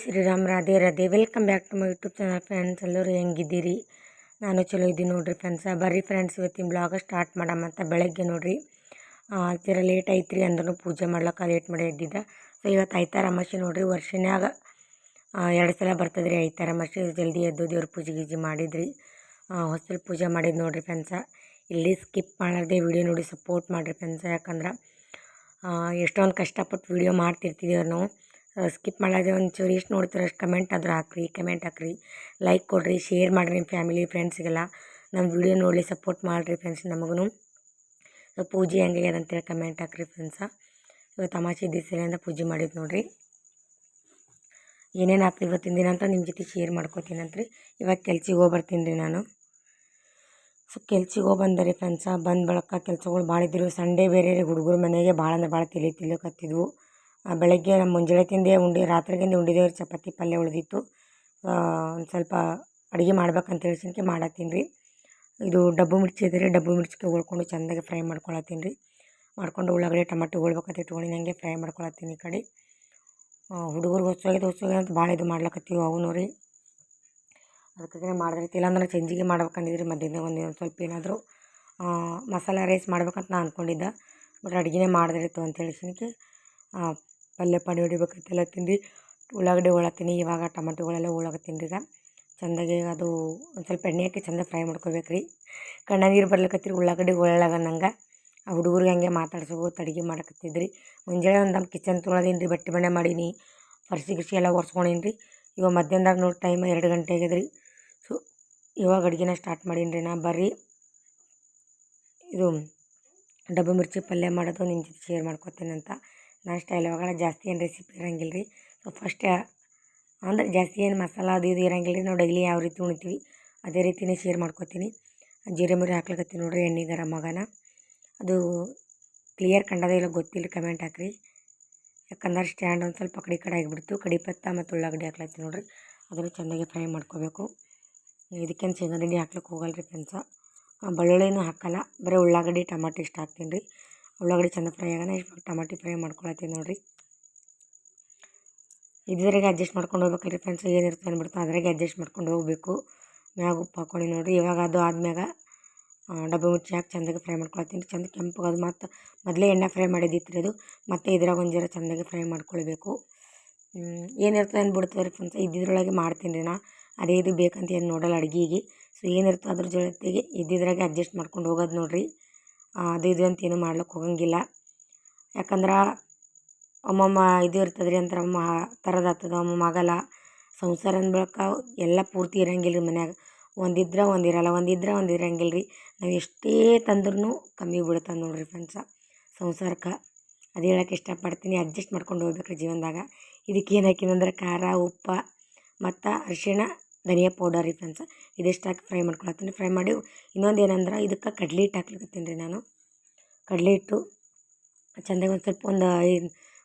Shriram, Radhe Radhe. Welcome back to my YouTube channel friends ಎಲ್ಲರೂ ಹೆಂಗಿದ್ದೀರಿ? ನಾನು ಚಲೋ ಇದ್ದೀನಿ ನೋಡಿರಿ ಫ್ರೆಂಡ್ಸ್ ಬರ್ರಿ ಫ್ರೆಂಡ್ಸ್ ಇವತ್ತಿನ ಬ್ಲಾಗ ಸ್ಟಾರ್ಟ್ ಮಾಡಮಂತ ಬೆಳಗ್ಗೆ ನೋಡಿರಿ. ತೀರ ಲೇಟ್ ಐತ್ರಿ ಅಂದ್ರೂ ಪೂಜೆ ಮಾಡ್ಲಕ್ಕ ಲೇಟ್ ಮಾಡಿ ಇದ್ದಿದ್ದ ಸೊ ಇವತ್ತು ಐತಾರ ಅಮಾಸೆ ನೋಡಿರಿ, ವರ್ಷನ್ಯಾಗ ಎರಡು ಸಲ ಬರ್ತದ್ರಿ ಐತಾರ ಅಮಾಸೆ ಜಲ್ದಿ ಎದ್ದು ದೇವ್ರ ಪೂಜೆ ಗೀಜೆ ಮಾಡಿದ್ರಿ. ಹೊಸಲು ಪೂಜೆ ಮಾಡಿದ್ದು ನೋಡಿರಿ ಫ್ರೆಂಡ್ಸ ಇಲ್ಲಿ ಸ್ಕಿಪ್ ಮಾಡದೆ ವಿಡಿಯೋ ನೋಡಿ ಸಪೋರ್ಟ್ ಮಾಡಿರಿ ಫ್ರೆಂಡ್ಸ ಯಾಕಂದ್ರೆ ಎಷ್ಟೊಂದು ಕಷ್ಟಪಟ್ಟು ವಿಡಿಯೋ ಮಾಡ್ತಿರ್ತಿದ್ದೀವಿ ನಾವು. ಸ್ಕಿಪ್ ಮಾಡದೆ ಒಂಚೂರು ಎಷ್ಟು ನೋಡ್ತೀರ ಅಷ್ಟು ಕಮೆಂಟ್ ಆದರೂ ಹಾಕ್ರಿ ಕಮೆಂಟ್ ಹಾಕ್ರಿ. ಲೈಕ್ ಕೊಡಿರಿ ಶೇರ್ ಮಾಡಿರಿ ನಿಮ್ಮ ಫ್ಯಾಮಿಲಿ ಫ್ರೆಂಡ್ಸ್ಗೆಲ್ಲ ನಮ್ಮ ವಿಡಿಯೋ ನೋಡಲಿ ಸಪೋರ್ಟ್ ಮಾಡಿರಿ ಫ್ರೆಂಡ್ಸ್ ನಮಗೂ ಪೂಜೆ ಹೆಂಗೆ ಅಂತೇಳಿ ಕಮೆಂಟ್ ಹಾಕ್ರಿ ಫ್ರೆಂಡ್ಸ ಇವತ್ತು ತಮಾಷೆ ದಿವಸ ಪೂಜೆ ಮಾಡಿದ್ದು ನೋಡಿರಿ. ಏನೇನು ಹಾಕ್ಲಿ ಇವತ್ತಿನ ದಿನ ಅಂತ ನಿಮ್ಮ ಜೊತೆ ಶೇರ್ ಮಾಡ್ಕೋತೀನಿ ರೀ ಇವಾಗ ಕೆಲ್ಸಿಗೆ ಹೋಗಿ ಬರ್ತೀನಿ ರೀ ನಾನು. ಸೊ ಕೆಲ್ಸಿಗೆ ಹೋಗಿ ರೀ ಫ್ರೆಂಡ್ಸ ಬಂದ ಬಳಕ ಕೆಲಸಗಳು ಭಾಳ ಇದ್ದರು ಸಂಡೇ ಬೇರೆ ಹುಡುಗರ ಮನೆಗೆ ಭಾಳ ಅಂದ್ರೆ ಭಾಳ ತಿಳಿ ತಿಳ್ಕತ್ತಿದ್ವು ಬೆಳಗ್ಗೆ ನಮ್ಮ ಮುಂಜಾನೆ ತಿಂದೆ ಉಂಡೆ ರಾತ್ರಿಗಿಂದ ಉಂಡಿದ್ದೇವೆ ಚಪಾತಿ ಪಲ್ಯ ಉಳಿದಿತ್ತು. ಒಂದು ಸ್ವಲ್ಪ ಅಡುಗೆ ಮಾಡ್ಬೇಕಂತ ಹೇಳಿಸಿನ್ಕೆ ಮಾಡತ್ತೀನಿ ರೀ. ಇದು ಡಬ್ಬು ಮಿರ್ಚಿ ಇದೆ ರೀ, ಡಬ್ಬು ಮಿರ್ಚಿಗೆ ಉಳ್ಕೊಂಡು ಚೆಂದಾಗಿ ಫ್ರೈ ಮಾಡ್ಕೊಳತ್ತೀನಿ ರೀ. ಮಾಡ್ಕೊಂಡು ಉಳ್ಳಾಗಡ್ಡೆ, ಟಮಾಟೊ ಉಳ್ಬೇಕಂತ ಇಟ್ಕೊಂಡು ಹಂಗೆ ಫ್ರೈ ಮಾಡ್ಕೊಳತ್ತೀನಿ ಈ ಕಡೆ. ಹುಡುಗರು ಹೊಸೋಗಿದೆ ಹೊಸೋಗಿದೆ ಅಂತ ಭಾಳ ಇದು ಮಾಡ್ಲಕತ್ತೀವಿ ಅವನು ರೀ. ಅದಕ್ಕಾಗಿ ಮಾಡಿದ್ರಿ ಇಲ್ಲಾಂದ್ರೆ ಚಂಜಿಗೆ ಮಾಡ್ಬೇಕಂದಿದ್ರಿ ಮಧ್ಯಾಹ್ನ ಒಂದು ಸ್ವಲ್ಪ ಏನಾದರೂ. ಮಸಾಲೆ ರೈಸ್ ಮಾಡ್ಬೇಕಂತ ನಾನು ಅಂದ್ಕೊಂಡಿದ್ದೆ ಬಟ್ ಅಡುಗೆನೇ ಮಾಡಿದ್ರಿತ್ತು ಅಂತ ಹೇಳಿಸಿನಕ್ಕೆ ಪಲ್ಯ ಪಾನಿ ಹೊಡಿಬೇಕಂತೆಲ್ಲ ತಿಂದು ಉಳ್ಳಾಗಡ್ಡಿ ಉಳತ್ತೀನಿ ಇವಾಗ ಟಮಾಟೊಗಳೆಲ್ಲ ಉಳಾಕತ್ತೀನಿ ಈಗ ಚೆಂದಾಗಿ ಅದು ಒಂದು ಸ್ವಲ್ಪ ಎಣ್ಣೆ ಹಾಕಿ ಚಂದ ಫ್ರೈ ಮಾಡ್ಕೊಬೇಕು ರೀ. ಕಣ್ಣ ನೀರು ಬರ್ಲಿಕತ್ತೀರಿ ಉಳ್ಳಾಗಡ್ಡಿ ಹೋಳಾಗ ನಂಗೆ ಆ ಹುಡುಗರಿಗೆ ಹಂಗೆ ಮಾತಾಡ್ಸೋದು ಅಡುಗೆ ಮಾಡಕತ್ತಿದ್ರಿ. ಮುಂಜಾನೆ ಒಂದು ನಮ್ಮ ಕಿಚನ್ ತೊಳೆದೀನಿ ರೀ ಬಟ್ಟೆ ಬಣ್ಣೆ ಮಾಡೀನಿ. ಫರ್ಸಿ ಗಿರ್ಸಿ ಎಲ್ಲ ಒರೆಸ್ಕೊಂಡೀನಿ ರೀ ಇವಾಗ ಮಧ್ಯಾಹ್ನದಾಗ ನೋಡಿ ಟೈಮ್ ಎರಡು ಗಂಟೆ ಆಗ್ಯದ ರೀ ಸೊ, ಇವಾಗ ಅಡುಗೆನ ಸ್ಟಾರ್ಟ್ ಮಾಡೀನಿ ರೀ ನಾ. ಬರ್ರಿ. ಇದು ಡಬ್ಬು ಮಿರ್ಚಿ ಪಲ್ಯ ಮಾಡೋದು ನಿಮ್ಮ ಜೊತೆ ಶೇರ್ ಮಾಡ್ಕೊತೀನಿ ಅಂತ ನಾನು ಸ್ಟೈಲ್ ಒಳಗಡೆ ಜಾಸ್ತಿ ಏನು ರೆಸಿಪಿ ಇರೋಂಗಿಲ್ಲ ರೀ. ಸೊ ಫಸ್ಟ್ ಅಂದ್ರೆ ಜಾಸ್ತಿ ಏನು ಮಸಾಲ ಅದು ಇದು ಇರಂಗಿಲ್ಲ ರೀ. ನಾವು ಡೈಲಿ ಯಾವ ರೀತಿ ಉಣ್ತೀವಿ ಅದೇ ರೀತಿನೇ ಶೇರ್ ಮಾಡ್ಕೊತೀನಿ. ಜೀರೆ ಮುರಿ ಹಾಕ್ಲಿಕತ್ತೀನಿ ನೋಡಿರಿ ಎಣ್ಣೆ ಗರಂ ಮಗನ. ಅದು ಕ್ಲಿಯರ್ ಕಂಡದ ಇಲ್ಲ ಗೊತ್ತಿಲ್ಲ ಕಮೆಂಟ್ ಹಾಕ್ರಿ. ಯಾಕಂದ್ರೆ ಸ್ಟ್ಯಾಂಡ್ ಒಂದು ಸ್ವಲ್ಪ ಕಡೆ ಕಡೆ ಆಗಿಬಿಡ್ತು. ಕಡಿಪತ್ತ ಮತ್ತು ಉಳ್ಳಾಗಡ್ಡಿ ಹಾಕ್ಲತ್ತೀನಿ ನೋಡಿರಿ. ಅದನ್ನು ಚೆನ್ನಾಗಿ ಫ್ರೈ ಮಾಡ್ಕೋಬೇಕು. ಇದಕ್ಕೇನು ಶೇಂಗಾ ದಿಂಡಿ ಹಾಕ್ಲಿಕ್ಕೆ ಹೋಗಲ್ಲ ರೀ ಫ್ರೆಂಡ್ಸ ಬೆಳ್ಳುಳ್ಳಿನೂ ಹಾಕಲ್ಲ. ಬರೀ ಉಳ್ಳಾಗಡ್ಡಿ, ಟಮಾಟೊ ಇಷ್ಟು ಹಾಕ್ತೀನಿ ರೀ. ಉಳ್ಳಾಗಡ್ಡಿ ಚೆಂದ ಫ್ರೈ ಆಗೋಣ ಇಷ್ಟು ಟಮಾಟಿ ಫ್ರೈ ಮಾಡ್ಕೊಳತ್ತೀವಿ ನೋಡಿರಿ. ಇದ್ರಾಗೆ ಅಡ್ಜಸ್ಟ್ ಮಾಡ್ಕೊಂಡು ಹೋಗ್ಬೇಕಲ್ರಿ ಫ್ರೆಂಡ್ಸ್ ಏನಿರುತ್ತೆ ಅಂದ್ಬಿಡ್ತು ಅದ್ರಾಗೆ ಅಡ್ಜಸ್ಟ್ ಮಾಡ್ಕೊಂಡು ಹೋಗಬೇಕು. ಮ್ಯಾಗ ಉಪ್ಪು ಹಾಕ್ಕೊಂಡು ನೋಡಿರಿ, ಇವಾಗ ಅದು ಆದ್ಮ್ಯಾಗ ಡಬ್ಬ ಮುಚ್ಚಿ ಹಾಕಿ ಚೆಂದಾಗಿ ಫ್ರೈ ಮಾಡ್ಕೊಳ್ತೀನಿ ಚೆಂದ ಅದು ಮತ್ತು ಮೊದಲೇ ಎಣ್ಣೆ ಫ್ರೈ ಮಾಡಿದ್ದಿತ್ತು ರೀ ಅದು, ಮತ್ತು ಇದ್ರಾಗ ಒಂದು ಜರ ಚೆಂದಾಗಿ ಫ್ರೈ ಮಾಡ್ಕೊಳ್ಬೇಕು. ಏನಿರ್ತದೆ ಅಂದ್ಬಿಡ್ತದೆ ರೀ ಫ್ರೆಂಡ್ಸ್ ಇದ್ದಿದ್ರೊಳಗೆ ಮಾಡ್ತೀನಿ ರೀ ನಾ. ಅದೇ ಇದು ಬೇಕಂತ ಏನು ನೋಡಲ್ಲ ಅಡುಗೆಗೆ. ಸೊ ಏನಿರ್ತದೆ ಅದ್ರ ಜೊತೆಗೆ ಇದ್ದಿದ್ರಾಗೆ ಅಡ್ಜಸ್ಟ್ ಮಾಡ್ಕೊಂಡು ಹೋಗೋದು ನೋಡಿರಿ. ಅದು ಇದು ಅಂತ ಏನೂ ಮಾಡ್ಲಿಕ್ಕೆ ಹೋಗಂಗಿಲ್ಲ. ಯಾಕಂದ್ರೆ ಒಮ್ಮೊಮ್ಮೆ ಇದು ಇರ್ತದೆ ರೀ ಅಂತಾರೆ ಒಮ್ಮ ತರೋದು ಆಗ್ತದೆ ಒಮ್ಮೊಮ್ಮೆ ಆಗಲ್ಲ ಸಂಸಾರ ಅಂದ್ಬಳಕ ಎಲ್ಲ ಪೂರ್ತಿ ಇರೋಂಗಿಲ್ಲ ರೀ ಮನ್ಯಾಗ. ಒಂದಿದ್ರೆ ಒಂದು ಒಂದಿದ್ರೆ ಒಂದು ಇರೋಂಗಿಲ್ಲ ರೀ ನಾವು ಎಷ್ಟೇ ತಂದ್ರೂ ಕಮ್ಮಿ ಬೀಳ್ತದೆ ನೋಡಿರಿ ಫ್ರೆಂಡ್ಸ ಸಂಸಾರಕ್ಕೆ ಅದು ಹೇಳಕ್ಕೆ ಇಷ್ಟಪಡ್ತೀನಿ. ಅಡ್ಜಸ್ಟ್ ಮಾಡ್ಕೊಂಡು ಹೋಗ್ಬೇಕು ರೀ ಜೀವನದಾಗ. ಇದಕ್ಕೆ ಏನು ಹಾಕಿನಂದ್ರೆ ಖಾರ, ಉಪ್ಪು ಮತ್ತು ಅರಿಶಿಣ. ಧನಿಯಾ ಪೌಡರ್ ರೀ ಫ್ರೆಂಡ್ಸ್ ಇದಿಷ್ಟು ಹಾಕಿ ಫ್ರೈ ಮಾಡ್ಕೊಳತ್ತೀನಿ. ಫ್ರೈ ಮಾಡಿ ಇನ್ನೊಂದು ಏನಂದ್ರೆ, ಇದಕ್ಕೆ ಕಡ್ಲೆ ಹಿಟ್ಟು ಹಾಕ್ಲಿಕತ್ತೀನಿ ರೀ ನಾನು. ಕಡಲೆ ಹಿಟ್ಟು, ಚೆಂದಾಗಿ ಒಂದು ಸ್ವಲ್ಪ ಒಂದು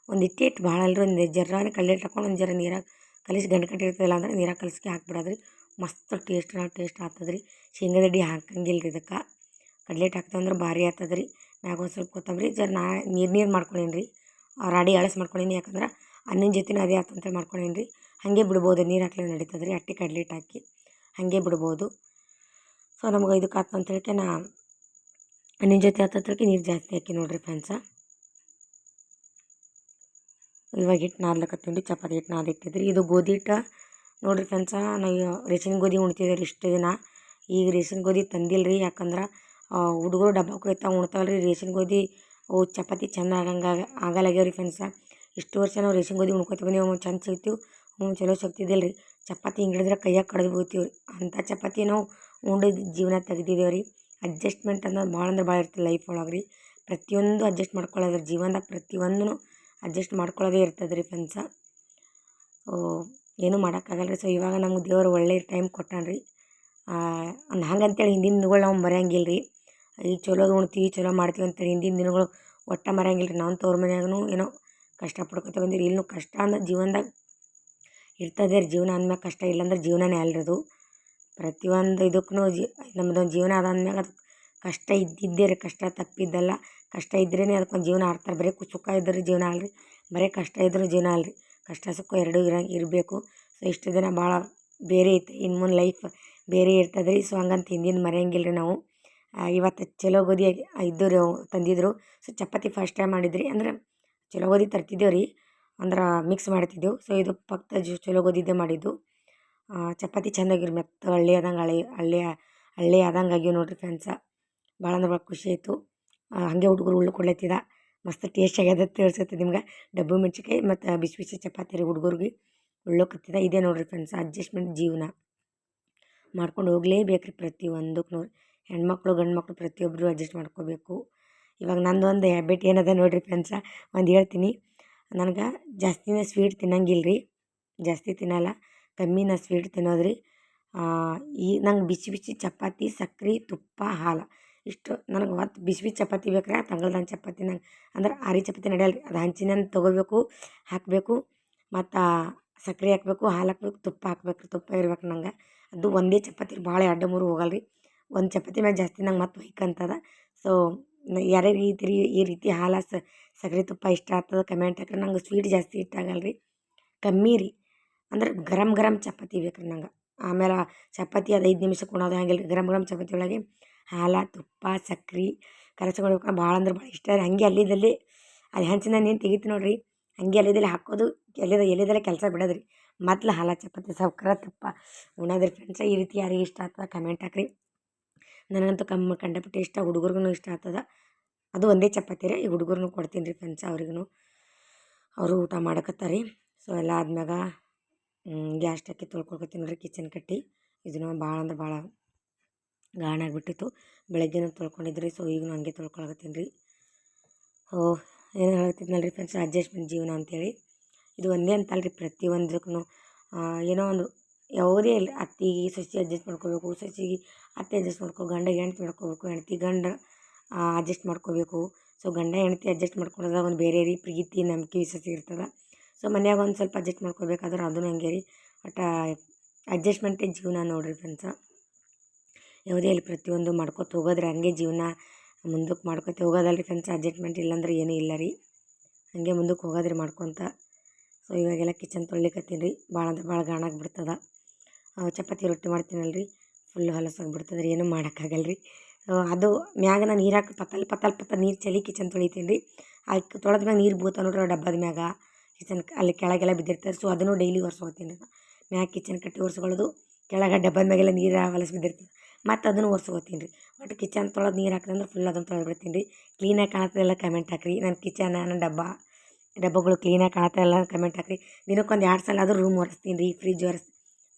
ಒಂದು ಇಟ್ಟು ಇಟ್ಟು ಭಾಳ ಅಲ್ರಿ, ಒಂದು ಜರ್ರಾನೆ ಕಡಲೆ ಹಿಟ್ಟು ಹಾಕೊಂಡು ಒಂದು ಜರ ನೀರಾಗ ಕಲಿಸಿ ಗಂಟು ಕಟ್ಟಿ ಇರ್ತದಲ್ಲ ಅಂದ್ರೆ ನೀರಾಗ ಕಲಿಸ್ಕೆ ಹಾಕ್ಬಿಡೋದ್ರಿ. ಮಸ್ತ್ ಟೇಸ್ಟ್ ಟೇಸ್ಟ್ ಆಗ್ತದ್ರಿ. ಶೇಂಗಾದ ಅಡ್ಡಿ ಹಾಕಂಗಿಲ್ಲ ರೀ ಇದಕ್ಕೆ. ಕಡ್ಲೆ ಹಿಟ್ಟು ಹಾಕ್ತೇವೆ ಅಂದ್ರೆ ಭಾರಿ ಆಗ್ತದ್ರಿ. ಮ್ಯಾಗ ಒಂದು ಸ್ವಲ್ಪ ಕೊತ್ತಂಬರಿ, ಜರ ನಾ ನೀರು ನೀರು ಮಾಡ್ಕೊಂಡೀನಿ ರೀ ರಾಡಿ ಅಳಸ್ ಮಾಡ್ಕೊಂಡೀನಿ ಯಾಕಂದ್ರೆ ಅನ್ನನ ಜೊತೆನೂ ಅದೇ ಆತಂತೇಳಿ ಮಾಡ್ಕೊಂಡೀನಿ ರೀ ಹಾಗೆ ಬಿಡ್ಬೋದು ನೀರು ಹಾಕ್ಲಿಕ್ಕೆ ನಡೀತದೆ ರೀ ಅಟ್ಟಿ ಕಡ್ಲೆ ಹಿಟ್ಟು ಹಾಕಿ ಹಾಗೆ ಬಿಡ್ಬೋದು. ಸೊ ನಮ್ಗೆ ಇದಕ್ಕೆ ಆತು ಅಂತ ಹೇಳಿಕೆ ನಾ ನಿನ್ನ ಜೊತೆ ಆತತ್ರಕ್ಕೆ ನೀರು ಜಾಸ್ತಿ ಹಾಕಿ ನೋಡ್ರಿ ಫ್ರೆಂಡ್ಸ ಇವಾಗ ಹಿಟ್ಟು ನಾದ್ಲಕತ್ತೀನಿ ಚಪಾತಿ ಹಿಟ್ಟು ನಾದಿಟ್ಟಿದ್ರಿ ಇದು ಗೋಧಿ ಹಿಟ್ಟು ನೋಡಿರಿ ಫ್ರೆಂಡ್ಸ ನಾವು ರೇಷನ್ ಗೋಧಿ ಉಣ್ತಿದ್ದೀವಿ ರೀ ಇಷ್ಟು ದಿನ. ಈಗ ರೇಷನ್ ಗೋಧಿ ತಂದಿಲ್ಲ ರೀ ಯಾಕಂದ್ರೆ ಹುಡುಗರು ಡಬ್ಬಕ್ಕೆ ಒಯ್ತಾವ ಉಣ್ತಾವಲ್ಲ ರೀ ರೇಷನ್ ಗೋಧಿ. ಅವು ಚಪಾತಿ ಚೆಂದ ಆಗಂಗೆ ಆಗಲ್ಲಾಗ್ಯಾವ ರೀ ಫ್ರೆಂಡ್ಸ ಇಷ್ಟು ವರ್ಷ ನಾವು ರೇಷನ್ ಗೋಧಿ ಉಣ್ಕೊತೀವಿ ನೀವು ಚೆಂದ ಸಿಗ್ತೀವಿ. ಒಮ್ಮೆ ಚಲೋ ಸಿಗ್ತಿದ್ದಿಲ್ಲ ರೀ ಚಪಾತಿ ಹಿಂಗಿಡಿದ್ರೆ ಕೈಯಾಗ ಕಡ್ದು ಬೀಳ್ತೀವಿ ರೀ ಅಂಥ ಚಪಾತಿ ನಾವು ಉಂಡು ಜೀವನ ತೆಗ್ದಿದ್ದೇವೆ ರೀ ಅಡ್ಜಸ್ಟ್ಮೆಂಟ್ ಅನ್ನೋದು ಭಾಳ ಅಂದ್ರೆ ಭಾಳ ಇರ್ತದೆ ಲೈಫ್ ಒಳಗೆ ರೀ ಪ್ರತಿಯೊಂದು ಅಡ್ಜಸ್ಟ್ ಮಾಡ್ಕೊಳ್ಳೋದು, ಜೀವನದಾಗ ಪ್ರತಿಯೊಂದೂ ಅಡ್ಜಸ್ಟ್ ಮಾಡ್ಕೊಳ್ಳೋದೇ ಇರ್ತದೆ ರೀ ಫ್ರೆಂಡ್ಸ ಏನೂ ಮಾಡೋಕ್ಕಾಗಲ್ಲ ರೀ ಸೊ ಇವಾಗ ನಮ್ಗೆ ದೇವರು ಒಳ್ಳೆಯ ಟೈಮ್ ಕೊಟ್ಟಾನ ರೀ ಹಂಗಂತೇಳಿ ಹಿಂದಿನ ದಿನಗಳು ನಾವು ಮರೆಯಂಗಿಲ್ಲ ರೀ ಈಗ ಚಲೋದು ಉಣ್ತೀವಿ ಚಲೋ ಮಾಡ್ತೀವಿ ಅಂತೇಳಿ ಹಿಂದಿನ ದಿನಗಳು ಒಟ್ಟು ಮರೆಯಂಗಿಲ್ಲ ರೀ ನಾವು ತವ್ರ ಮನ್ಯಾಗೂ ಏನೋ ಕಷ್ಟ ಪಡ್ಕೊತ ಬಂದಿರಿ ಇಲ್ಲೂ ಕಷ್ಟ ಅಂದ ಜೀವನದಾಗ ಇರ್ತದೆ ರೀ ಜೀವನ ಅಂದ್ಮ್ಯಾಗ ಕಷ್ಟ ಇಲ್ಲಾಂದ್ರೆ ಜೀವನನೇ ಅಲ್ಲ ರೀ ಅದು. ಪ್ರತಿಯೊಂದು ಇದಕ್ಕೂ ಜೀ ನಮ್ಮದೊಂದು ಜೀವನ ಅದ ಅಂದ್ಮ್ಯಾಗ ಅದು ಕಷ್ಟ ಇದ್ದಿದ್ದೇ ರೀ, ಕಷ್ಟ ತಪ್ಪಿದ್ದಲ್ಲ. ಕಷ್ಟ ಇದ್ರೇ ಅದಕ್ಕೊಂದು ಜೀವನ ಆಡ್ತಾರೆ. ಬರೀ ಸುಖ ಇದ್ರೆ ಜೀವನ ಅಲ್ಲ ರೀ ಬರೀ ಕಷ್ಟ ಇದ್ರೂ ಜೀವನ ಅಲ್ಲ ರೀ ಕಷ್ಟ ಸುಖ ಎರಡೂ ಇರ ಇರಬೇಕು. ಸೊ ಇಷ್ಟು ದಿನ ಭಾಳ ಬೇರೆ ಐತೆ. ಇನ್ನು ಮುಂದೆ ಲೈಫ್ ಬೇರೆ ಇರ್ತದೆ ರೀ. ಸೊ ಹಂಗಂತ ಹಿಂದಿನ ಮರೆಯಂಗಿಲ್ಲ ರೀ ನಾವು ಇವತ್ತು ಚಲೋ ಗೋಧಿ ಇದ್ದು ತಂದಿದ್ದರು ಸೊ ಚಪಾತಿ ಫಸ್ಟ್ ಟೈಮ್ ಮಾಡಿದ್ರಿ. ಅಂದ್ರೆ ಚಲೋ ಗೋಧಿ ತರ್ತಿದ್ದೇವೆ ರೀ. ಅಂದ್ರೆ ಮಿಕ್ಸ್ ಮಾಡ್ತಿದ್ದೆವು. ಸೊ ಇದು ಪಕ್ಕ ಜು, ಚಲೋ ಗೋದಿದ್ದೆ ಮಾಡಿದ್ದು. ಚಪಾತಿ ಚೆಂದಾಗಿರ್ ಮೆತ್ತ ಹಳ್ಳಿ ಆದಂಗೆ ಹಳೆ ಹಳ್ಳಿ ಹಳ್ಳಿ ಆದಂಗೆ ಆಗ್ಯಾವ ನೋಡಿರಿ ಫ್ರೆಂಡ್ಸ ಭಾಳ ಅಂದ್ರೆ ಭಾಳ ಖುಷಿ ಆಯಿತು. ಹಾಗೆ ಹುಡುಗರು ಉಳ್ಳು ಕೊಡ್ಲತ್ತಿದ ಮಸ್ತ್ ಟೇಸ್ಟ್ ಆಗ್ಯದ ತೋರಿಸತ್ತೆ ನಿಮ್ಗೆ. ಡಬ್ಬು ಮೆಣಸಿಕಾಯಿ ಮತ್ತು ಬಿಸಿ ಬಿಸಿ ಚಪಾತಿ ರೀ ಹುಡುಗರಿಗೆ ಉಳ್ಳೋಕತ್ತಿದ ಇದೇ ನೋಡಿರಿ ಫ್ರೆಂಡ್ಸ್ ಅಡ್ಜಸ್ಟ್ಮೆಂಟ್ ಜೀವನ. ಮಾಡ್ಕೊಂಡು ಹೋಗಲೇಬೇಕು ರೀ ನೋಡಿ ಹೆಣ್ಮಕ್ಳು ಗಂಡು ಮಕ್ಕಳು ಪ್ರತಿಯೊಬ್ಬರು ಅಡ್ಜಸ್ಟ್ ಮಾಡ್ಕೋಬೇಕು. ಇವಾಗ ನಂದು ಒಂದು ಹ್ಯಾಬಿಟ್ ಏನದ ನೋಡಿರಿ ಫ್ರೆಂಡ್ಸ ಒಂದು ಹೇಳ್ತೀನಿ. ನನಗೆ ಜಾಸ್ತಿನೇ ಸ್ವೀಟ್ ತಿನ್ನಂಗಿಲ್ಲ ರೀ ಜಾಸ್ತಿ ತಿನ್ನಲ್ಲ ಕಮ್ಮಿ ನಾ ಸ್ವೀಟ್ ತಿನ್ನೋದು ರೀ ಈ ನಂಗೆ ಬಿಸಿ ಬಿಸಿ ಚಪಾತಿ, ಸಕ್ರೆ, ತುಪ್ಪ, ಹಾಲು ಇಷ್ಟು ನನಗೆ ಒತ್ತು ಬಿಸಿ ಬಿಸಿ ಚಪಾತಿ ಬೇಕ್ರೆ ತಂಗಳದ ಚಪಾತಿ ನಂಗೆ. ಅಂದ್ರೆ ಆರಿ ಚಪಾತಿ ನಡೆಯಲ್ಲ ರೀ ಅದು ಹಂಚಿನಂದು ತೊಗೋಬೇಕು, ಹಾಕಬೇಕು, ಮತ್ತು ಸಕ್ರೆ ಹಾಕಬೇಕು, ಹಾಲು ಹಾಕಬೇಕು, ತುಪ್ಪ ಹಾಕ್ಬೇಕು ತುಪ್ಪ ಇರ್ಬೇಕು ನಂಗೆ. ಅದು ಒಂದೇ ಚಪಾತಿ ಭಾಳ ಎರಡು ಮೂರು ಹೋಗಲ್ಲ ರೀ ಒಂದು ಚಪಾತಿ ಮ್ಯಾಲೆ ಜಾಸ್ತಿ ನಂಗೆ ಮತ್ತೆ ಹೊಯ್ಕಂತದ ಸೊ ಯಾರ್ಯಾರು ಈ ರೀ ಈ ರೀತಿ ಹಾಲು ಸಕ್ರೆ ತುಪ್ಪ ಇಷ್ಟ ಆಗ್ತದ ಕಮೆಂಟ್ ಹಾಕ್ರಿ. ನಂಗೆ ಸ್ವೀಟ್ ಜಾಸ್ತಿ ಇಷ್ಟ ಆಗಲ್ಲ ರೀ ಕಮ್ಮಿ ರೀ. ಅಂದ್ರೆ ಗರಮ್ ಗರಮ್ ಚಪಾತಿ ಬೇಕು ರೀ ನಂಗೆ. ಆಮೇಲೆ ಚಪಾತಿ ಅದು ಐದು ನಿಮಿಷ ಉಣ್ಣೋದು ಹಂಗಿಲ್ಲ ರೀ. ಗರಮ್ ಗರಮ್ ಚಪಾತಿ ಒಳಗೆ ಹಾಲು, ತುಪ್ಪ, ಸಕ್ರೆ ಕಲಸ್ಕೊಳ್ಬೇಕು ಭಾಳ ಅಂದ್ರೆ ಭಾಳ ಇಷ್ಟ ರೀ. ಹಾಗೆ ಅಲ್ಲಿದ್ದಲ್ಲಿ ಅದು ಹೆಂಚಿನ ನೀನು ತೆಗಿತು ನೋಡಿರಿ. ಹಾಗೆ ಅಲ್ಲಿದ್ದಲ್ಲಿ ಹಾಕೋದು ಎಲ್ಲಿದ ಎಲ್ಲಿದಲ್ಲೇ ಕೆಲಸ ಬಿಡೋದು ರೀ ಮೊದ್ಲು ಹಾಲು, ಚಪಾತಿ ಸಕ್ಕರೆ ತುಪ್ಪ ಉಣೋದ್ರಿ. ಫ್ರೆಂಡ್ಸ ಈ ರೀತಿ ಯಾರಿಗೆ ಇಷ್ಟ ಆಗ್ತದೆ ಕಮೆಂಟ್ ಹಾಕ್ರಿ. ನನಗಂತೂ ಕಮ್ಮಿ ಕಂಡಪಟ್ಟೆ ಇಷ್ಟ ಹುಡುಗರಿಗೂ ಇಷ್ಟ ಆಗ್ತದ. ಅದು ಒಂದೇ ಚಪಾತಿ ರೀ, ಈ ಹುಡುಗರ್ನು ಕೊಡ್ತೀನಿ ರೀ ಫ್ರೆಂಡ್ಸ್ ಅವ್ರಿಗೂ ಅವರು ಊಟ ಮಾಡಕತ್ತಾರೆ ಸೊ ಎಲ್ಲ ಆದ್ಮ್ಯಾಗ ಗ್ಯಾಸ್ ಟಕ್ಕಿ ತೊಳ್ಕೊಳ್ಕೊತೀನಿ ರೀ ಕಿಚನ್ ಕಟ್ಟಿ. ಇದನ್ನು ಭಾಳ ಅಂದ್ರೆ ಭಾಳ ಗಾಣ ಆಗಿಬಿಟ್ಟಿತ್ತು. ಬೆಳಗ್ಗೆನೂ ತೊಳ್ಕೊಂಡಿದ್ರಿ ಸೊ ಈಗಲೂ ಹಂಗೆ ತೊಳ್ಕೊಳಕತ್ತೀನಿ ರೀ. ಓ, ಏನು ಹೇಳ್ತಿದ್ನಲ್ಲ ರೀ ಫ್ರೆಂಡ್ಸ್, ಅಡ್ಜಸ್ಟ್ಮೆಂಟ್ ಜೀವನ ಅಂತೇಳಿ. ಇದು ಒಂದೇ ಅಂತಲ್ಲ ರೀ ಪ್ರತಿಯೊಂದಕ್ಕೂ ಏನೋ ಒಂದು ಯಾವುದೇ ಇಲ್ಲ ಅತ್ತಿಗೆ ಸೊಸೆ ಅಡ್ಜಸ್ಟ್ ಮಾಡ್ಕೋಬೇಕು, ಸೊಸೆಗೆ ಅತ್ತೆ ಅಡ್ಜಸ್ಟ್ ಮಾಡ್ಕೋ, ಗಂಡ ಹೆಂಡ್ತಿ ಮಾಡ್ಕೋಬೇಕು, ಹೆಂಡ್ತಿ ಗಂಡ ಅಡ್ಜಸ್ಟ್ ಮಾಡ್ಕೋಬೇಕು. ಸೊ, ಗಂಡ ಹೆಂಡ್ತಿ ಅಡ್ಜಸ್ಟ್ ಮಾಡ್ಕೊಳ್ಳೋದಾಗ ಒಂದು ಬೇರೆ ರೀ, ಪ್ರೀತಿ, ನಂಬಿಕೆ, ವಿಶ್ವಾಸ ಇರ್ತದೆ. ಸೊ, ಮನ್ಯಾಗ ಒಂದು ಸ್ವಲ್ಪ ಅಡ್ಜಸ್ಟ್ ಮಾಡ್ಕೋಬೇಕಾದ್ರೆ ಅದೂ ಹಂಗೆ ರೀ. ಬಟ್ ಅಡ್ಜಸ್ಟ್ಮೆಂಟೇ ಜೀವನ ನೋಡಿರಿ ಫ್ರೆಂಡ್ಸ ಯಾವುದೇ ಇಲ್ಲಿ ಪ್ರತಿಯೊಂದು ಮಾಡ್ಕೊತ ಹೋಗೋದ್ರೆ ಹಂಗೆ ಜೀವನ ಮುಂದಕ್ಕೆ ಮಾಡ್ಕೋತ ಹೋಗೋದಲ್ಲ ರೀ ಫ್ರೆಂಡ್ಸ್ ಅಡ್ಜಸ್ಟ್ಮೆಂಟ್ ಇಲ್ಲಾಂದ್ರೆ ಏನೂ ಇಲ್ಲ ರೀ. ಹಾಗೆ ಮುಂದಕ್ಕೆ ಹೋಗೋದ್ರಿ ಮಾಡ್ಕೊತ. ಸೊ, ಇವಾಗೆಲ್ಲ ಕಿಚನ್ ತೊಳಿಕತ್ತೀನಿ ರೀ. ಭಾಳ ಅಂದ್ರೆ ಭಾಳ ಗಾಣಾಗಿ ಬಿಡ್ತದೆ. ಚಪಾತಿ ರೊಟ್ಟಿ ಮಾಡ್ತೀನಲ್ಲ ರೀ ಫುಲ್ ಹೊಲಸಾಗ್ಬಿಡ್ತದೆ ರೀ ಏನೂ ಮಾಡೋಕ್ಕಾಗಲ್ಲ ರೀ ಅದು ಮ್ಯಾಗ ನಾನು ನೀರು ಹಾಕಿ ಪತ್ತಲ್ ಪತ್ತಲ್ ಪತ್ತಲ್ ನೀರು ಚಳಿ ಕಿಚನ್ ತೊಳಿತೀನಿ ರೀ ಅದಕ್ಕೆ ತೊಳೆದ ಮ್ಯಾಗ ನೀರು ಬೂತ ನೋಡ್ರಿ ಡಬ್ಬದ ಮ್ಯಾಗ. ಕಿಚನ್ ಅಲ್ಲಿ ಕೆಳಗೆಲ್ಲ ಬಿದ್ದಿರ್ತಾರೆ ಸೊ ಅದನ್ನು ಡೈಲಿ ಒರೆಸ್ಕೋತೀನಿ ರೀ ಮ್ಯಾಗ ಕಿಚನ್ ಕಟ್ಟಿ ಒರೆಸ್ಕೊಳ್ಳೋದು, ಕೆಳಗೆ ಡಬ್ಬದ ಮ್ಯಾಗೆಲ್ಲ ನೀರು ಹೊಲಸು ಬಿದ್ದಿರ್ತದೆ. ಮತ್ತು ಅದನ್ನು ಒರೆಸ್ಕೋತೀನಿ ರೀ ಒಟ್ಟು ಕಿಚನ್ ತೊಳೆದು ನೀರು ಹಾಕಿದ್ರೆ ಫುಲ್ ಅದನ್ನು ತೊಳೆದು ಬಿಡ್ತೀನಿ ರೀ ಕ್ಲೀನಾಗಿ ಕಾಣತ್ತದೆಲ್ಲ ಕಮೆಂಟ್ ಹಾಕಿರಿ. ನನ್ನ ಕಿಚನ್ ನನ್ನ ಡಬ್ಬ, ಡಬ್ಬಗಳು ಕ್ಲೀನಾಗಿ ಕಾಣತ್ತಲ್ಲ ಕಮೆಂಟ್ ಹಾಕಿರಿ. ದಿನಕ್ಕೊಂದು ಎರಡು ಸಲ ಆದರೂ ರೂಮ್ ಒರೆಸ್ತೀನಿ ರೀ ಫ್ರಿಜ್ ಒರೆಸ್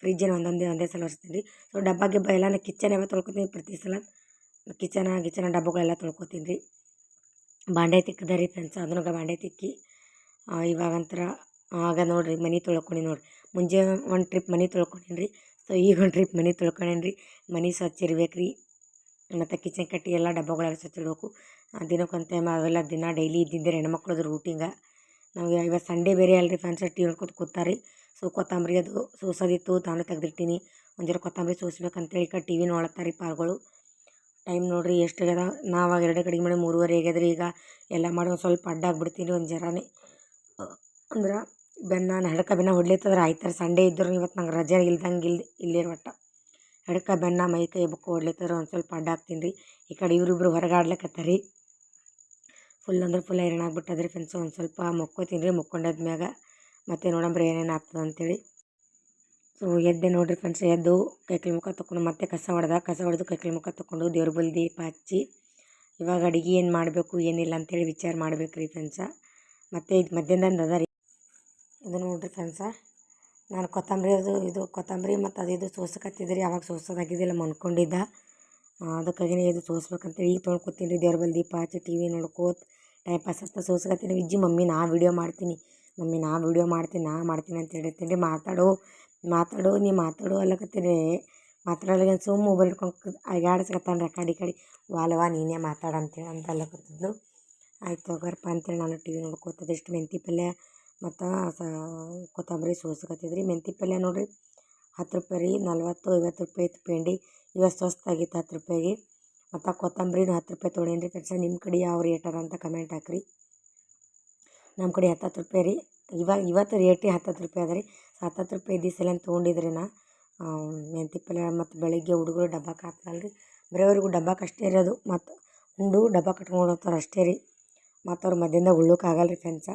ಫ್ರಿಜ್ಜನ್ನು ಒಂದೊಂದೇ, ಒಂದೇ ಸಲ ಒರೆಸ್ತೀನಿ. ರೀ ಸೊ ಡಬ್ಬ ಗಿಬ್ಬ ಎಲ್ಲ ನಾನು ಕಿಚನ್ ಯಾವ ತೊಳ್ಕೊತೀನಿ ಪ್ರತಿ ಸಲ. ಕಿಚನ, ಗಿಚನ ಡಬ್ಬಗಳೆಲ್ಲ ತೊಳ್ಕೊತೀನಿ ರೀ. ಬಾಂಡೆ ತಿಕ್ಕದೆ ರೀ ಫ್ರೆಂಡ್ಸ್ ಅದನ್ನು ಬಾಂಡೆ ತಿಕ್ಕಿ. ಇವಾಗಂತರ, ಆಗ ನೋಡಿರಿ ಮನೆ ತೊಳ್ಕೊಂಡು ನೋಡಿರಿ. ಮುಂಜಾನೆ ಒಂದು ಟ್ರಿಪ್ ಮನೆ ತೊಳ್ಕೊಂಡೀನಿ ರೀ. ಸೊ, ಈಗ ಒಂದು ಟ್ರಿಪ್ ಮನೆ ತೊಳ್ಕೊಂಡೇನಿ ರೀ. ಮನೆ ಸ್ವಚ್ಛ ಇರ್ಬೇಕು ರೀ. ಮತ್ತು ಕಿಚನ್ ಕಟ್ಟಿ ಎಲ್ಲ ಡಬ್ಬಗಳೆಲ್ಲ ಸ್ವಚ್ಛ ಇಡಬೇಕು. ದಿನಕ್ಕೊಂದು ಟೈಮ್ ಅವೆಲ್ಲ ದಿನ ಡೈಲಿ ಇದ್ದಿದ್ದೆ ಹೆಣ್ಮಕ್ಳದ್ದು ರೂಟಿಂಗ ನಾವು ಇವಾಗ ಸಂಡೇ ಬೇರೆ ಅಲ್ರಿ ಫ್ರೆಂಡ್ಸ್ ಟಿ ನೋಡ್ಕೊತ ಕೂತಾರೆ. ಸೊ, ಕೊತ್ತಂಬರಿ ಅದು ಸೋಸೋದಿತ್ತು ತಾನು ತೆಗೆದಿರ್ತೀನಿ ಒಂದು ಜರ ಕೊತ್ತಂಬರಿ ಸೋಸ್ಬೇಕಂತೇಳಿ ಈಗ ಟಿ ವಿ ನೋಡ್ತಾರೆ ಪಾರ್ಗಳು. ಟೈಮ್ ನೋಡಿರಿ ಎಷ್ಟು ಆಗ್ಯದ. ನಾವು ಎರಡು ಕಡೆಗೆ ಮಾಡಿ ಮೂರುವರೆ ಆಗ್ಯದ್ರಿ ಈಗ. ಎಲ್ಲ ಮಾಡಿ ಒಂದು ಸ್ವಲ್ಪ ಅಡ್ಡಾಗ್ಬಿಡ್ತೀನಿ ಒಂದು ಜರಾನೇ. ಅಂದ್ರೆ ಬೆನ್ನ ಹೆಡ್ಕ ಬೆನ್ನ ಹೊಡ್ಲಿತ್ತಂದ್ರೆ ಆಯ್ತಾರೆ. ಸಂಡೇ ಇದ್ದರೂ ಇವತ್ತು ನಂಗೆ ರಜೆ ಇಲ್ದಂಗೆ ಇಲ್ಲಿ ಇಲ್ಲಿರ ಒಟ್ಟು. ಹೆಡಕ, ಬೆನ್ನ, ಮೈ, ಕೈ ಬುಕ್ಕ ಹೊಡ್ಲಿತ್ತಂದ್ರೆ ಒಂದು ಸ್ವಲ್ಪ ಅಡ್ಡಾಗ್ತೀನಿ ರೀ ಈ ಕಡೆ ಇವರಿಬ್ರು ಹೊರಗೆ ರೀ ಫುಲ್ ಅಂದ್ರೆ ಫುಲ್ ಐರನ್ ಆಗಿಬಿಟ್ಟದ್ರಿ ಫ್ರೆಂಡ್ಸ್ ಒಂದು ಸ್ವಲ್ಪ ಮುಕ್ಕೋತೀನಿ ರೀ ಮಕ್ಕೊಂಡಾದ್ಮ್ಯಾಗ. ಮತ್ತೆ ನೋಡಂಬ್ರಿ ಏನೇನು ಆಗ್ತದೆ ಅಂತೇಳಿ. ಸೊ ಎದ್ದೆ ನೋಡಿರಿ ಫ್ರೆಂಡ್ಸ್ ಎದ್ದು ಕೈಕಲ್ ಮುಖ ತೊಗೊಂಡು ಮತ್ತೆ ಕಸ ಹೊಡೆದ, ಕಸ ಹೊಡೆದು ಕೈಕಲ್ ಮುಖ ತೊಗೊಂಡು ದೇವ್ರ ಬಲ್ ದೀಪ ಹಚ್ಚಿ, ಇವಾಗ ಅಡುಗೆ ಏನು ಮಾಡಬೇಕು, ಏನಿಲ್ಲ ಅಂತೇಳಿ ವಿಚಾರ ಮಾಡ್ಬೇಕು ರೀ ಫ್ರೆಂಡ್ಸ ಮತ್ತು ಇದು ಮಧ್ಯಾಹ್ನದಿಂದ ಅದ ರೀ. ಇದು ನೋಡಿರಿ ಫ್ರೆಂಡ್ಸ ನಾನು ಕೊತ್ತಂಬರಿ ಅದು, ಇದು ಕೊತ್ತಂಬರಿ ಮತ್ತು ಅದು ಇದು ಸೋಸಕತ್ತಿದ್ರಿ ಅವಾಗ ಸೋಸೋದಾಗಿದ್ದಿಲ್ಲ ಮನ್ಕೊಂಡಿದ್ದ. ಅದಕ್ಕಾಗಿನೇ ಇದು ಸೋಸ್ಬೇಕಂತೇಳಿ ಈಗ ತೊಳ್ಕೊತೀನಿ ರೀ, ದೇವ್ರ ಬಲ್ ದೀಪ ಹಚ್ಚಿ ಟಿ ವಿ ನೋಡ್ಕೋತ ಟೈಮ್ ಪಾಸ್ ಸೋಸ್ಕತ್ತೀನಿ. ವಿಜ್ಜಿ ಮಮ್ಮಿ ನಾ ವೀಡಿಯೋ ಮಾಡ್ತೀನಿ. ಮಮ್ಮಿ ನಾ ವೀಡಿಯೋ ಮಾಡ್ತೀನಿ, ನಾ ಮಾಡ್ತೀನಿ ಅಂತ ಹೇಳಿರ್ತೀನಿ ರೀ ಮಾತಾಡು ಮಾತಾಡು, ನೀ ಮಾತಾಡು ಅಲ್ಲಕತ್ತೀನಿ ಮಾತಾಡಲ್ಲ ಸುಮ್ಮ ಮೊಬೈಲ್ ಹಿಡ್ಕೊಂಡು ಅಗಾಡ್ಸ್ಕತ್ತಾನ ಕಡೆ. ಕಡೆ ವಾಲವಾ ನೀನೇ ಮಾತಾಡು ಅಂತೇಳಿ ಅಂತ ಅಲ್ಲಕತ್ತಿದ್ಲು ಆಯ್ತು ತಗೋರಪ್ಪ ಅಂತೇಳಿ ನಾನು ಟಿ ವಿ ನೋಡ್ಕೋತದ ಇಷ್ಟು ಮೆಂತಿ ಪಲ್ಯ ಮತ್ತು ಸ, ಕೊತ್ತಂಬರಿ ಸೋಸ್ಕತ್ತಿದ್ರಿ. ಮೆಂತಿ ಪಲ್ಯ ನೋಡಿರಿ, ಹತ್ತು ರೂಪಾಯಿ ರೀ, ನಲ್ವತ್ತು, ಐವತ್ತು ರೂಪಾಯಿ ಇತ್ತು ಪೇಂಡಿ. ಇವತ್ತು ಸ್ವಸ್ತಾಗಿತ್ತು ಹತ್ತು ರೂಪಾಯಿಗೆ. ಮತ್ತು ಕೊತ್ತಂಬರಿನೂ ಹತ್ತು ರೂಪಾಯಿ ತೊಗೊಂಡೇನಿ ರೀ ಫ್ರೆಂಡ್ಸ. ನಿಮ್ಮ ಕಡೆ ಯಾವ ರೇಟ್ ಅದ ಅಂತ ಕಮೆಂಟ್ ಹಾಕ್ರಿ. ನಮ್ಮ ಕಡೆ ಹತ್ತು ಹತ್ತು ರೂಪಾಯಿ ರೀ. ಇವಾಗ ಇವತ್ತು ರೇಟೇ ಹತ್ತತ್ತು ರೂಪಾಯಿ ಅದ ರೀ. ಹತ್ತತ್ತು ರೂಪಾಯಿ ಇದ್ದ ಸಲ ತೊಗೊಂಡಿದ್ರಿ ನಾ. ಮೆಂತಿ ಪಲ್ಯ ಮತ್ತು ಬೆಳಿಗ್ಗೆ ಹುಡುಗರು ಡಬ್ಬಕ್ಕೆ ಹಾಕ್ತಲ್ಲ ರೀ. ಬರೋವ್ರಿಗೂ ಡಬ್ಬಕ್ಕೆ ಅಷ್ಟೇ ಇರೋದು ಮತ್ತು ಉಂಡು ಡಬ್ಬ ಕಟ್ಕೊಂಡು ಹೋಗ್ತಾರೆ ಅಷ್ಟೇ ರೀ. ಮತ್ತು ಅವ್ರು ಮಧ್ಯಾಹ್ನದಾಗ ಉಳ್ಳೋಕ್ಕಾಗಲ್ಲ ರೀ ಫ್ರೆಂಡ್ಸ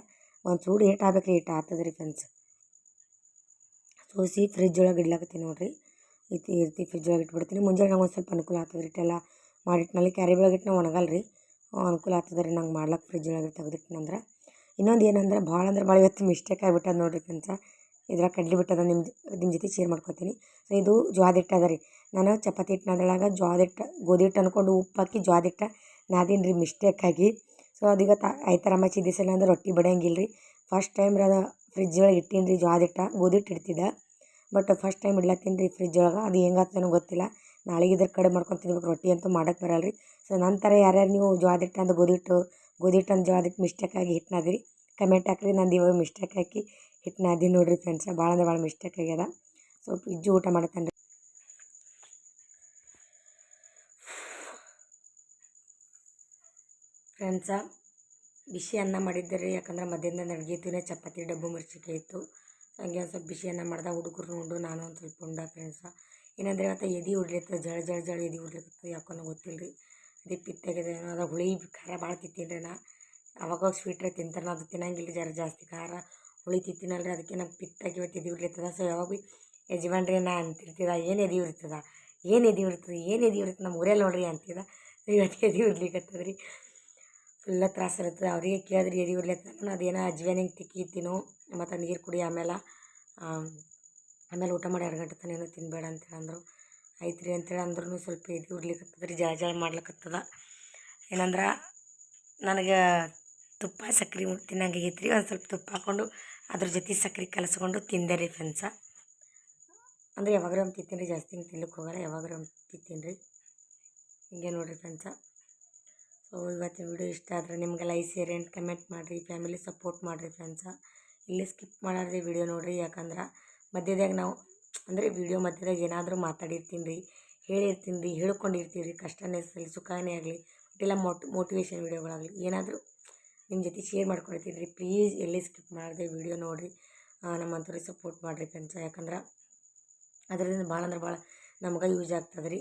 ಒಂದು ಸೂಡು ಏಟ್ ಆಗ್ಬೇಕು ರೀ ಏಟ್ ಆಗ್ತದೆ ರೀ ಫ್ರೆಂಡ್ಸ್ ಸೋಸಿ ಫ್ರಿಜ್ ಒಳಗೆ ಇಡ್ಲಾಕತ್ತೀನಿ ನೋಡಿರಿ. ಇತಿ ಇರ್ತಿ ಫ್ರಿಜ್ ಒಳಗೆ ಇಟ್ಬಿಡ್ತೀನಿ. ಮುಂಜಾನೆ ನಂಗೆ ಒಂದು ಸ್ವಲ್ಪ ಅನುಕೂಲ ಆಗ್ತದೆ ರೀ ಇಟ್ಟೆಲ್ಲ ಮಾಡಿಟ್ನಲ್ಲಿ ಕ್ಯಾರಿ ಒಳಗೆ ಇಟ್ಟು ಒಣಗಲ್ಲ ರೀ. ಅನುಕೂಲ ಆಗ್ತದೆ ರೀ ನಂಗೆ ಮಾಡ್ಲಾಕ ಫ್ರಿಜ್ ಒಳಗೆ ತೆಗೆದಿಟ್ಟಿನಂದ್ರೆ ಇನ್ನೊಂದು ಏನಂದ್ರೆ ಭಾಳ ಅಂದ್ರೆ ಭಾಳ ಇವತ್ತು ಮಿಸ್ಟೇಕ್ ಆಗಿಬಿಟ್ಟದ ನೋಡಿರಿ ಫ್ರೆಂಡ್ಸ. ಇದ್ರಾಗ ಕಡ್ಲಿ ಬಿಟ್ಟದ ನಿಮ್ಮ ನಿಮ್ಮ ಜೊತೆ ಶೇರ್ ಮಾಡ್ಕೊತೀನಿ. ಸೊ ಇದು ಜ್ವಾದ ಹಿಟ್ಟು ಅದ ರೀ. ನಾನು ಚಪಾತಿ ಹಿಟ್ಟು ನಾದ್ರೊಳಗೆ ಜ್ವಾದ ಹಿಟ್ಟು, ಗೋಧಿ ಹಿಟ್ಟು ಅಂದ್ಕೊಂಡು ಉಪ್ಪು ಹಾಕಿ ಜ್ವಾದ ಹಿಟ್ಟು ನಾದೀನಿ ರೀ ಮಿಸ್ಟೇಕಾಗಿ ಸೊ ಅದು ಇವತ್ತು ಐತರ ಥರ ಮಚ್ಚಿದ್ದ ಸಲ ಅಂದ್ರೆ ರೊಟ್ಟಿ ಬಡಿಯಂಗಿಲ್ಲ ರೀ ಫಸ್ಟ್ ಟೈಮ್ ರೀ ಅದು ಫ್ರಿಜ್ ಒಳಗೆ ಇಟ್ಟೀನಿ ರೀ ಜ್ವಾದ ಹಿಟ್ಟು, ಗೋಧಿ ಹಿಟ್ಟು ಇಡ್ತಿದ್ದೆ. ಬಟ್ ಫಸ್ಟ್ ಟೈಮ್ ಇಡ್ಲತ್ತೀನಿ ರೀ ಫ್ರಿಜ್ ಒಳಗೆ. ಅದು ಹೆಂಗಾತೇನೋ ಗೊತ್ತಿಲ್ಲ. ನಾಳೆಗೆ ಇದ್ರ ಕಡೆ ಮಾಡ್ಕೊಂಡು ತಿನ್ಬೇಕು, ರೊಟ್ಟಿ ಅಂತೂ ಮಾಡೋಕ್ಕೆ ಬರಲ್ಲ ರೀ ಸೊ ನಂತರ ಯಾರ್ಯಾರು ನೀವು ಜ್ವಾದ ಹಿಟ್ಟು ಅಂದ್ರೆ ಗೋಧಿ ಹಿಟ್ಟು ಗೋಧಿ ಹಿಟ್ಟು ಅಂದು ಅದಕ್ಕೆ ಮಿಸ್ಟೇಕ್ ಆಗಿ ಹಿಟ್ಟು ನಾದಿರಿ ಕಮೆಂಟ್ ಹಾಕ್ರಿ, ನಂದು ಇವಾಗ ಮಿಸ್ಟೇಕ್ ಹಾಕಿ ಹಿಟ್ಟು ನಾದಿ ನೋಡಿರಿ ಫ್ರೆಂಡ್ಸ ಭಾಳ ಅಂದ್ರೆ ಭಾಳ ಮಿಸ್ಟೇಕ್ ಆಗ್ಯದ. ಸ್ವಲ್ಪ ಇಜ್ಜು ಊಟ ಮಾಡತ್ತೇನೆ ರೀ ಫ್ರೆಂಡ್ಸ ಬಿಸಿ ಅನ್ನ ಮಾಡಿದ್ದೆ ರೀ ಯಾಕಂದ್ರೆ ಮಧ್ಯಾಹ್ನ ಅಡುಗೆ ಇತ್ತು ಚಪಾತಿ, ಡಬ್ಬು ಮಿರ್ಚಿಕೆ ಇತ್ತು. ಹಂಗೆ ಒಂದು ಸ್ವಲ್ಪ ಬಿಸಿ ಅನ್ನ ಮಾಡ್ದೆ ಹುಡುಗರು ಉಂಡು ನಾನು ಒಂದು ಸ್ವಲ್ಪ ಉಂಡ ಫ್ರೆಂಡ್ಸ ಏನಂದ್ರೆ ಇವತ್ತು ಎದೆ ಉಡ್ಲಿತ್ತು ಜಳ ಜಳ ಜಳ ಎದೆ ಉಡ್ಲಿಕ್ಕೆ ಯಾಕೋನೋ ಗೊತ್ತಿಲ್ಲ ರೀ ಅದೇ ಪಿತ್ತಾಗಿದೆ ಏನೋ ಅದ ಹುಳಿ ಖಾರ ಭಾಳ ತಿಂತೀನಿ ರೀ ನಾ ಅವಾಗ ಸ್ವೀಟ್ರೆ ತಿಂತಾರೆ ನಾ ಅದು ತಿನ್ನಂಗಿಲ್ಲ ಜರ ಜಾಸ್ತಿ ಖಾರ ಹುಳಿ ತಿಂತೀನಲ್ಲ ರೀ ಅದಕ್ಕೆ ನಂಗೆ ಎದಿ ಉರ್ಲಿತ್ತದ ಸೊ ಯಾವಾಗ ಭೀ ಯಜಮಾನ್ರಿ ನಾ ಅಂತಿರ್ತಿದ ಏನು ಎದಿ ಉರಿತದ ಏನು ಎದಿ ಇರ್ತದೆ, ಏನು ಎದಿ ಉರಿತದ ನಮ್ಮ ಊರಲ್ಲಿ ನೋಡ್ರಿ ಅಂತಿದ. ಇವತ್ತು ಎದಿ ಉರ್ಲಿಕತ್ತದ ರೀ ಫುಲ್ಲ ತ್ರಾಸ ಇರ್ತದೆ ಅವರಿಗೆ ಕೇಳಿದ್ರಿ ಎದೆ ಉರ್ಲಿತ್ತದ ನಾನು ಅದೇನೋ ಹಿಂಗೆ ತಿಕ್ಕಿತ್ತೀನೋ ಮತ್ತು ನೀರು ಕುಡಿ ಆಮೇಲೆ ಆಮೇಲೆ ಊಟ ಮಾಡಿ ಎರಡು ಗಂಟೆ ತನಕ ಏನೂ ತಿನ್ನಬೇಡ ಅಂತ ಅಂದರು. ಆಯ್ತು ರೀ ಅಂತೇಳಿ ಅಂದ್ರೂ ಸ್ವಲ್ಪ ಇದು ಉರ್ಲಿಕತ್ತದ ರೀ ಜಳ ಜಳ ಮಾಡ್ಲಿಕ್ಕತ್ತದ ಏನಂದ್ರೆ ನನಗೆ ತುಪ್ಪ ಸಕ್ರೆ ತಿನ್ನಂಗೆ ಆಗೈತೆ ರೀ ಒಂದು ಸ್ವಲ್ಪ ತುಪ್ಪ ಹಾಕ್ಕೊಂಡು ಅದ್ರ ಜೊತೆ ಸಕ್ರೆ ಕಲಸ್ಕೊಂಡು ತಿಂದೆ ರೀ ಫ್ರೆಂಡ್ಸ ಅಂದರೆ ಯಾವಾಗ್ರೂ ಒಂದು ತಿಂತೀನಿ ರೀ ಜಾಸ್ತಿ ಹಿಂಗೆ ತಿನ್ಲಿಕ್ಕೆ ಹೋಗಲ್ಲ ಯಾವಾಗ್ರೂ ಒಂದು ತಿಂತೀನಿ. ರೀ ಹಿಂಗೆ ನೋಡಿರಿ ಫ್ರೆಂಡ್ಸ ಸೊ ಇವತ್ತಿನ ವಿಡಿಯೋ ಇಷ್ಟ ಆದರೆ ನಿಮ್ಗೆ ಲೈಕ್ ಶೇರ್ ಆ್ಯಂಡ್ ಕಮೆಂಟ್ ಮಾಡಿರಿ ಫ್ಯಾಮಿಲಿ ಸಪೋರ್ಟ್ ಮಾಡಿರಿ ಫ್ರೆಂಡ್ಸ ಇಲ್ಲಿ ಸ್ಕಿಪ್ ಮಾಡಾರ್ರಿ ವಿಡಿಯೋ ನೋಡಿರಿ, ಯಾಕಂದ್ರೆ ಮಧ್ಯದಾಗ ನಾವು ಅಂದರೆ ವಿಡಿಯೋ ಮಧ್ಯದಾಗ ಏನಾದರೂ ಮಾತಾಡಿರ್ತೀನಿ ರೀ ಹೇಳಿರ್ತೀನಿ ರೀ ಹೇಳ್ಕೊಂಡಿರ್ತೀವಿ ರೀ ಕಷ್ಟನೇ ಸರಿ ಸುಖನೇ ಆಗಲಿ ಇಲ್ಲ ಮೋಟ್ ಮೋಟಿವೇಶನ್ ವೀಡಿಯೋಗಳಾಗಲಿ, ಏನಾದರೂ ನಿಮ್ಮ ಜೊತೆ ಶೇರ್ ಮಾಡ್ಕೊಳ್ತೀನಿ ರೀ ಪ್ಲೀಸ್ ಎಲ್ಲಿ ಸ್ಕಿಪ್ ಮಾಡಿದೆ ವಿಡಿಯೋ ನೋಡಿರಿ ನಮ್ಮಂಥವ್ರಿಗೆ ಸಪೋರ್ಟ್ ಮಾಡಿರಿ ಫ್ರೆಂಡ್ಸ್. ಯಾಕಂದ್ರೆ ಅದರಿಂದ ಭಾಳ ಅಂದ್ರೆ ಭಾಳ ನಮ್ಗೆ ಯೂಸ್ ಆಗ್ತದೆ ರೀ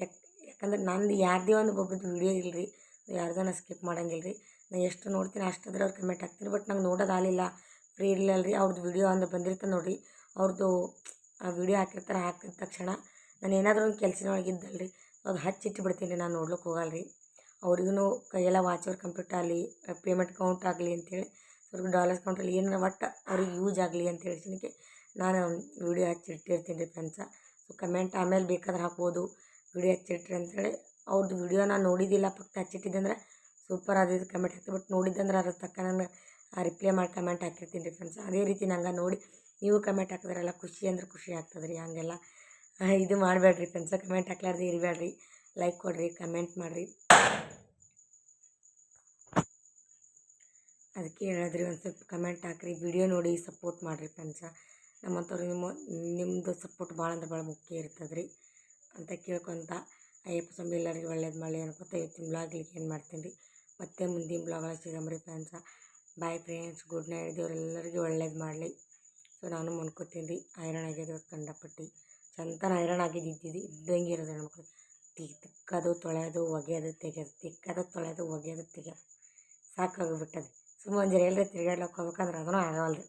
ಯಾಕೆ, ಯಾಕಂದ್ರೆ ನಂದು ಯಾರದೇ ಒಂದು ಒಬ್ಬರದ್ದು ವೀಡಿಯೋ ಇಲ್ಲರಿ ಯಾರ್ದೂ ನಾ ಸ್ಕಿಪ್ ಮಾಡಂಗಿಲ್ಲ ರೀ ನಾ ಎಷ್ಟು ನೋಡ್ತೀನಿ ಅಷ್ಟಾದ್ರೆ ಅವ್ರು ಕಮೆಂಟ್ ಹಾಕ್ತೀನಿ ಬಟ್ ನಂಗೆ ನೋಡೋದಾಗಲಿಲ್ಲ ಫ್ರೀ ಇರಲಿಲ್ಲ ರೀ ಅವ್ರದ್ದು ವಿಡಿಯೋ ಅಂದ್ರೆ ಬಂದಿರ್ತದೆ ನೋಡಿರಿ. ಅವ್ರದ್ದು ಆ ವಿಡಿಯೋ ಹಾಕಿರ್ತಾರೆ, ಹಾಕಿದ ತಕ್ಷಣ ನಾನು ಏನಾದರೂ ಒಂದು ಕೆಲಸನ ಇದ್ದಲ್ಲ ರೀ ಅದು ಹಚ್ಚಿಟ್ಬಿಡ್ತೀನಿ ನಾನು ನೋಡ್ಲಿಕ್ಕೆ ಹೋಗಲ್ಲ ರೀ ಅವ್ರಿಗೂ ಕೈಯೆಲ್ಲ ವಾಚರ್ ಕಂಪ್ಯೂಟರ್ ಆಗಲಿ ಪೇಮೆಂಟ್ ಕೌಂಟ್ ಆಗಲಿ ಅಂತೇಳಿ ಅವ್ರಿಗೆ ಡಾಲರ್ಸ್ ಕೌಂಟಲ್ಲಿ ಏನಾರ ಒಟ್ಟು ಅವ್ರಿಗೆ ಯೂಸ್ ಆಗಲಿ ಅಂತ ಹೇಳ್ಸಲಿಕ್ಕೆ ನಾನು ವಿಡಿಯೋ ಹಚ್ಚಿಟ್ಟಿರ್ತೀನಿ ರೀ ಫ್ರೆಂಡ್ಸ ಸೊ ಕಮೆಂಟ್ ಆಮೇಲೆ ಬೇಕಾದ್ರೆ ಹಾಕ್ಬೋದು ವಿಡಿಯೋ ಹಚ್ಚಿಟ್ರಿ ಅಂತೇಳಿ. ಅವ್ರದ್ದು ವಿಡಿಯೋ ನಾನು ನೋಡಿದ್ದಿಲ್ಲ ಪಕ್ಕ ಹಚ್ಚಿಟ್ಟಿದ್ದೆ ಅಂದ್ರೆ ಸೂಪರ್ ಆದಿದ್ದು ಕಮೆಂಟ್ ಹಾಕ್ತೀನಿ ಬಟ್ ನೋಡಿದ್ದಂದ್ರೆ ಅದ್ರ ತಕ್ಕ ನಾನು ರಿಪ್ಲೈ ಮಾಡಿ ಕಮೆಂಟ್ ಹಾಕಿರ್ತೀನಿ ರೀ ಫ್ರೆಂಡ್ಸ್ ಅದೇ ರೀತಿ ನಂಗೆ ನೋಡಿ ನೀವು ಕಮೆಂಟ್ ಹಾಕಿದ್ರಲ್ಲ, ಖುಷಿ ಅಂದ್ರೆ ಖುಷಿ ಆಗ್ತದೆ ರೀ ಹಂಗೆಲ್ಲ ಇದು ಮಾಡಬೇಡ್ರಿ ಫ್ರೆಂಡ್ಸ ಕಮೆಂಟ್ ಹಾಕ್ಲಾರ್ದೆ ಇರಬೇಡ್ರಿ. ಲೈಕ್ ಕೊಡಿರಿ ಕಮೆಂಟ್ ಮಾಡಿರಿ. ಅದಕ್ಕೆ ಹೇಳಿದ್ರಿ ಒಂದು ಸ್ವಲ್ಪ ಕಮೆಂಟ್ ಹಾಕ್ರಿ ವಿಡಿಯೋ ನೋಡಿ ಸಪೋರ್ಟ್ ಮಾಡಿರಿ ಫ್ರೆಂಡ್ಸ ನಮ್ಮಂಥವ್ರು ನಿಮ್ಮ ನಿಮ್ಮದು ಸಪೋರ್ಟ್ ಭಾಳ ಅಂದ್ರೆ ಭಾಳ ಮುಖ್ಯ ಇರ್ತದೆ ರೀ ಅಂತ ಕೇಳ್ಕೊತ, ಅಯ್ಯಪ್ಪ ಸ್ವಾಮಿ ಎಲ್ಲರಿಗೂ ಒಳ್ಳೇದು ಮಾಡಲಿ ಅನ್ಕೊತ ಇವತ್ತಿನ ಬ್ಲಾಗ್ಲಿಕ್ಕೆ ಏನು ಮಾಡ್ತೀನಿ ರೀ ಮತ್ತೆ ಮುಂದಿನ ಬ್ಲಾಗಳ ಸಿಗಂಬ್ರಿ friends bye friends good night ದೇವ್ರೆಲ್ಲರಿಗೂ ಒಳ್ಳೇದು ಮಾಡಲಿ. ಸೊ ನಾನು ರೀ ಐರನ್ ಆಗ್ಯದ ಕಂಡಪಟ್ಟಿ. ಚಂತನ ಐರನ್ ಆಗಿದ್ದು ಇದ್ದಿದ್ದು ಇದ್ದಂಗೆ ಇರೋದು ಹೆಣ್ಮಕ್ಳು ತಿಕ್ಕದು ತೊಳೆಯೋದು ಒಗೆಯೋದು ತೆಗೆಯೋದು ತಿಕ್ಕದು ತೊಳೆಯೋದು ಒಗೆಯೋದು ತೆಗೆಯೋದು ಸಾಕಾಗಿಬಿಟ್ಟದೆ. ಸುಮ್ಮನೆ ಜರ ಎಲ್ಲರೂ ತಿರ್ಗಾಡ್ಲಕ್ಕೆ ಹೋಗ್ಬೇಕಂದ್ರೆ ಆಗೋಲ್ಲ ರೀ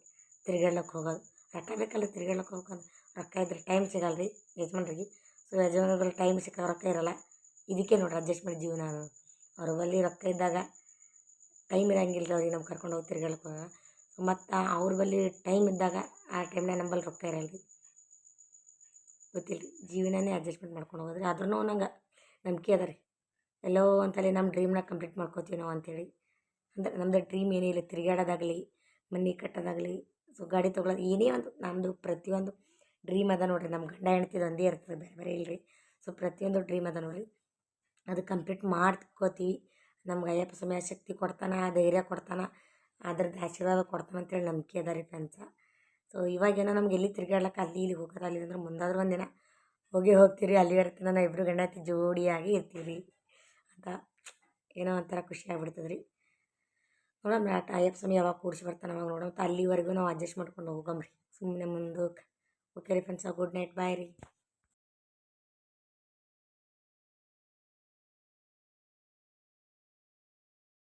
ತಿರ್ಗಾಡ್ಲಕ್ಕೆ ಹೋಗೋದು. ರೊಕ್ಕ ಬೇಕಲ್ಲ ತಿರ್ಗಾಡ್ಲಕ್ಕೆ ಹೋಗ್ಬೇಕಂದ್ರೆ. ರೊಕ್ಕ ಇದ್ರೆ ಟೈಮ್ ಸಿಗಲ್ಲ ರೀ ಯಜಮಾನ್ರಿಗೆ. ಸೊ ಯಜಮಾನ್ರಲ್ಲಿ ಟೈಮ್ ಸಿಕ್ಕ ರೊಕ್ಕ ಇರಲ್ಲ. ಇದಕ್ಕೆ ನೋಡ್ರಿ ಅಡ್ಜಸ್ಟ್ಮೆಂಟ್ ಜೀವನ ಅವ್ರ ಬಳಿ ರೊಕ್ಕ ಇದ್ದಾಗ ಟೈಮ್ ಇರಂಗಿಲ್ಲ ಅವ್ರಿಗೆ. ನಮ್ಮ ಕರ್ಕೊಂಡು ಹೋಗಿ ತಿರ್ಗಾಡಕ್ಕೆ ಹೋಗಾಗ ಮತ್ತು ಅವ್ರ ಬಳಿ ಟೈಮ್ ಇದ್ದಾಗ ಆ ಟೈಮ್ನಾಗ ನಂಬಲ್ಲಿ ರೊಕ್ಕ ಇರಲ್ಲ ರೀ ಗೊತ್ತಿಲ್ಲ ರೀ ಜೀವನನೇ ಅಡ್ಜಸ್ಟ್ಮೆಂಟ್ ಮಾಡ್ಕೊಂಡು ಹೋಗೋದ್ರಿ. ಆದ್ರೂ ನಂಗೆ ನಂಬಿಕೆ ಅದ ರೀ. ಎಲ್ಲೋ ಅಂತಲ್ಲಿ ನಮ್ಮ ಡ್ರೀಮ್ನ ಕಂಪ್ಲೀಟ್ ಮಾಡ್ಕೋತೀವಿ ನಾವು ಅಂತೇಳಿ. ಅಂದ್ರೆ ನಮ್ಮದು ಡ್ರೀಮ್ ಏನೇ ಇಲ್ಲ ತಿರುಗಾಡೋದಾಗಲಿ ಮನೆ ಕಟ್ಟೋದಾಗಲಿ, ಸೊ ಗಾಡಿ ತೊಗೊಳೋದು ಏನೇ ಒಂದು ನಮ್ಮದು ಪ್ರತಿಯೊಂದು ಡ್ರೀಮ್ ಅದ ನೋಡಿರಿ. ನಮ್ಮ ಗಂಡ ಹೆಣ್ತಿದ್ದು ಒಂದೇ ಇರ್ತದೆ ಬೇರೆ ಬೇರೆ ಇಲ್ಲರಿ ಸೊ ಪ್ರತಿಯೊಂದು ಡ್ರೀಮ್ ಅದ ನೋಡಿರಿ. ಅದು ಕಂಪ್ಲೀಟ್ ಮಾಡ್ಕೋತೀವಿ. ನಮ್ಗೆ ಅಯ್ಯಪ್ಪ ಸಮಯ ಶಕ್ತಿ ಕೊಡ್ತಾನೆ, ಧೈರ್ಯ ಕೊಡ್ತಾನೆ ಅದ್ರದ್ದು ಆಶೀರ್ವಾದ ಕೊಡ್ತಾನೆ ಅಂತೇಳಿ ನಂಬಿಕೆ ಅದ ರೀ ಫ್ರೆಂಡ್ಸ ಸೊ ಇವಾಗೇನೋ ನಮ್ಗೆ ಎಲ್ಲಿ ತಿರ್ಗಾಡ್ಲಕ್ಕೆ, ಅಲ್ಲಿ ಇಲ್ಲಿ ಹೋಗೋದು, ಅಲ್ಲಿ ಅಂದ್ರೆ ಮುಂದಾದ್ರೂ ಒಂದಿನ ಹೋಗಿ ಹೋಗ್ತೀರಿ, ಅಲ್ಲಿ ಇರ್ತೀನಿ ನಾನು ಇಬ್ಬರು ಗಂಡ ಜೋಡಿಯಾಗಿ ಇರ್ತೀವಿ. ಅಂತ ಏನೋ ಒಂಥರ ಖುಷಿ ಆಗ್ಬಿಡ್ತದೆ ರೀ ನೋಡೋಣ ಅಯ್ಯಪ್ಪ ಸ್ವಾಮಿ ಯಾವಾಗ ಕೂಡ್ಸಿ ಬರ್ತಾನೆ ಅವಾಗ ನೋಡೋಣ. ಅಲ್ಲಿವರೆಗೂ ನಾವು ಅಡ್ಜಸ್ಟ್ ಮಾಡ್ಕೊಂಡು ಹೋಗಮ್ರಿ ಸುಮ್ಮನೆ ಮುಂದಕ್ಕೆ ಓಕೆ ರೀ ಫ್ರೆಂಡ್ಸ್ ಗುಡ್ ನೈಟ್ ಬಾಯ್ ರೀ.